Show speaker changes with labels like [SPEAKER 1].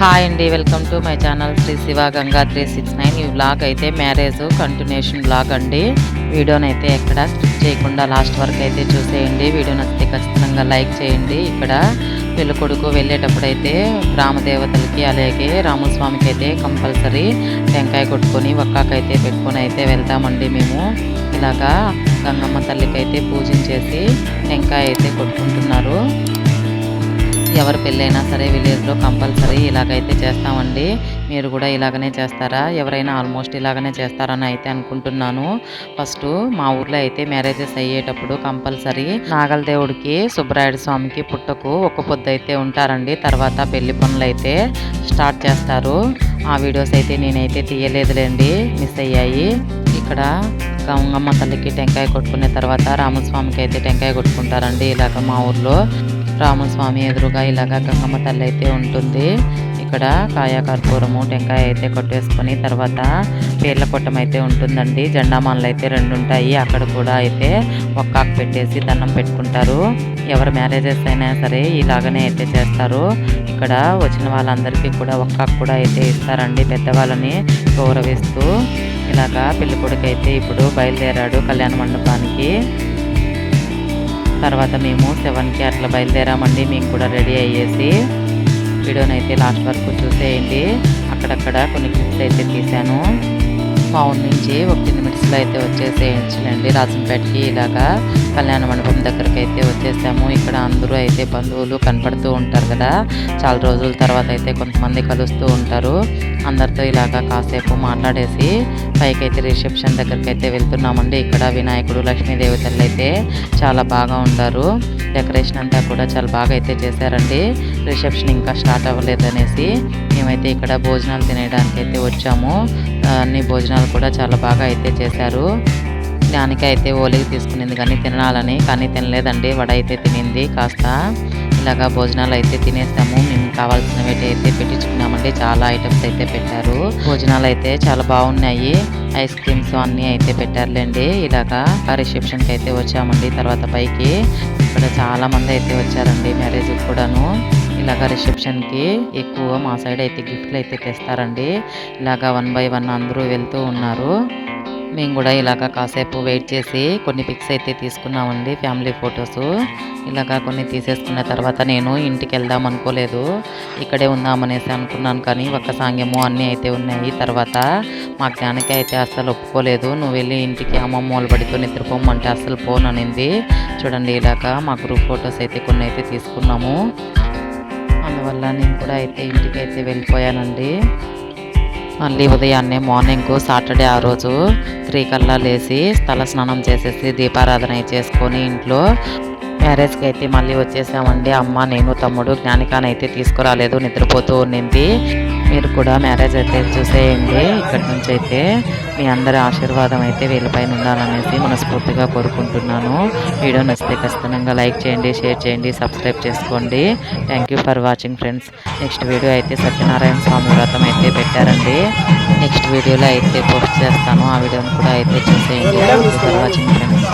[SPEAKER 1] Hi అండి welcome to my channel Shri Shiva Ganga three six nine ఈ blog అయితే marriage continuation blog అండి. వీడియోనైతే అయితే ఎక్కడ స్కిప్ చేయకుండా లాస్ట్ వరకు అయితే చూసేయండి. వీడియో నచ్చితే ఖచ్చితంగా లైక్ చేయండి. ఇక్కడ పెళ్ళి కొడుకు వెళ్ళేటప్పుడు అయితే రామదేవతలకి అలాగే రామస్వామికి అయితే కంపల్సరీ టెంకాయ కొట్టుకొని ఒక్కాకైతే పెట్టుకొని అయితే వెళ్తామండి మేము. ఇలాగా గంగమ్మ తల్లికి అయితే పూజించేసి టెంకాయ అయితే కొట్టుకుంటున్నారు. ఎవరి పెళ్ళైనా సరే విలేజ్లో కంపల్సరీ ఇలాగైతే చేస్తామండి. మీరు కూడా ఇలాగనే చేస్తారా? ఎవరైనా ఆల్మోస్ట్ ఇలాగనే చేస్తారని అయితే అనుకుంటున్నాను. ఫస్ట్ మా ఊర్లో అయితే మ్యారేజెస్ అయ్యేటప్పుడు కంపల్సరీ నాగల దేవుడికి సుబ్బరాయుడు స్వామికి పుట్టకు ఒక్క పొద్దు అయితే ఉంటారండి. తర్వాత పెళ్ళి పనులు అయితే స్టార్ట్ చేస్తారు. ఆ వీడియోస్ అయితే నేనైతే తీయలేదులేండి. మిస్ అయ్యాయి. ఇక్కడ గంగమ్మ తల్లికి టెంకాయ కొట్టుకునే తర్వాత రామస్వామికి అయితే టెంకాయ కొట్టుకుంటారండి. ఇలాగ మా ఊర్లో రామస్వామి ఎదురుగా ఇలాగ గంగమ్మ తల్లి అయితే ఉంటుంది. ఇక్కడ కాయకర్పూరము టెంకాయ అయితే కొట్టేసుకొని తర్వాత పేర్ల కొట్టం అయితే ఉంటుందండి. జెండామాన్లు అయితే రెండు ఉంటాయి అక్కడ కూడా అయితే ఒక్కాకు పెట్టేసి దండం పెట్టుకుంటారు. ఎవరు మ్యారేజెస్ అయినా సరే ఇలాగనే అయితే చేస్తారు. ఇక్కడ వచ్చిన వాళ్ళందరికీ కూడా ఒక్కాకు కూడా అయితే ఇస్తారండి పెద్దవాళ్ళని గౌరవిస్తూ. ఇలాగా పెళ్ళికొడుకు అయితే ఇప్పుడు బయలుదేరాడు కళ్యాణ మండపానికి. తర్వాత మేము సెవెన్కి అట్లా బయలుదేరామండి. మేము కూడా రెడీ అయ్యేసి వీడియోనైతే లాస్ట్ వరకు చూసేయండి. అక్కడక్కడ కొన్ని క్లిప్స్ అయితే తీశాను. పౌండ్ నుంచి ఒక టెన్ మినిట్స్లో అయితే వచ్చేసేయండి రాజంపేటకి ఇలాగా కళ్యాణ మండపం దగ్గరికి అయితే వచ్చేసాము. ఇక్కడ అందరూ అయితే బంధువులు కనపడుతూ ఉంటారు కదా. చాలా రోజుల తర్వాత అయితే కొంతమంది కలుస్తూ ఉంటారు. అందరితో ఇలాగా కాసేపు మాట్లాడేసి పైకి అయితే రిసెప్షన్ దగ్గరికి అయితే వెళ్తున్నామండి. ఇక్కడ వినాయకుడు లక్ష్మీ దేవతలు అయితే చాలా బాగా ఉంటారు డెకరేషన్ అంతా కూడా చాలా బాగా అయితే చేశారండి. రిసెప్షన్ ఇంకా స్టార్ట్ అవ్వలేదు అనేసి మేమైతే ఇక్కడ భోజనాలు తినేయడానికి అయితే వచ్చాము. అన్ని భోజనాలు కూడా చాలా బాగా అయితే చేశారు. దానికి అయితే ఓలికి తీసుకునింది కానీ తినాలని కానీ తినలేదండి. వడ అయితే తినింది కాస్త. ఇలాగా భోజనాలు అయితే తినేసాము. మేము కావాల్సినవి అయితే పెట్టించుకున్నామండి. చాలా ఐటమ్స్ అయితే పెట్టారు. భోజనాలు అయితే చాలా బాగున్నాయి. ఐస్ క్రీమ్స్ అన్నీ అయితే పెట్టారులేండి. ఇలాగా రిసెప్షన్కి అయితే వచ్చామండి. తర్వాత పైకి. ఇక్కడ చాలా మంది అయితే వచ్చారండి. మ్యారేజ్ కూడా. ఇలాగ రిసెప్షన్కి ఎక్కువ మా సైడ్ అయితే గిఫ్ట్లు అయితే తెస్తారండి. ఇలాగా వన్ బై వన్ అందరూ వెళ్తూ ఉన్నారు. మేము కూడా ఇలాగ కాసేపు వెయిట్ చేసి కొన్ని పిక్స్ అయితే తీసుకున్నామండి ఫ్యామిలీ ఫొటోస్. ఇలాగా కొన్ని తీసేసుకున్న తర్వాత నేను ఇంటికి వెళ్దాం అనుకోలేదు. ఇక్కడే ఉందామనేసి అనుకున్నాను కానీ ఒక్క సాంగ్యము అన్నీ అయితే ఉన్నాయి. తర్వాత మా జ్ఞానికి అయితే అస్సలు ఒప్పుకోలేదు. నువ్వు వెళ్ళి ఇంటికి అమ్మమ్మ వాళ్ళు పడితో నిద్రపోమంటే అస్సలు అనింది. చూడండి ఇలాగా మా గ్రూప్ ఫొటోస్ అయితే కొన్ని అయితే తీసుకున్నాము. అందువల్ల నేను కూడా అయితే ఇంటికి అయితే వెళ్ళిపోయానండి. మళ్ళీ ఉదయాన్నే మార్నింగ్ సాటర్డే ఆ రోజు త్రీ కల్లా లేచి స్థల స్నానం చేసేసి దీపారాధన చేసుకొని ఇంట్లో మ్యారేజ్కి అయితే మళ్ళీ వచ్చేసామండి. అమ్మ నేను తమ్ముడు జ్ఞానికానైతే తీసుకురాలేదు నిద్రపోతూ ఉండింది. మీరు కూడా మ్యారేజ్ అయితే చూసేయండి. ఇక్కడి నుంచి అయితే మీ అందరి ఆశీర్వాదం అయితే వీళ్ళపైన ఉండాలనేసి మనస్ఫూర్తిగా కోరుకుంటున్నాను. వీడియో నచ్చితే ఖచ్చితంగా లైక్ చేయండి షేర్ చేయండి సబ్స్క్రైబ్ చేసుకోండి. Thank you for watching friends next video అయితే సత్యనారాయణ స్వామి వ్రతం అయితే పెట్టారండి. నెక్స్ట్ వీడియోలో అయితే పోస్ట్ చేస్తాను. ఆ వీడియోని కూడా అయితే చూసేయండి. Thank you for watching friends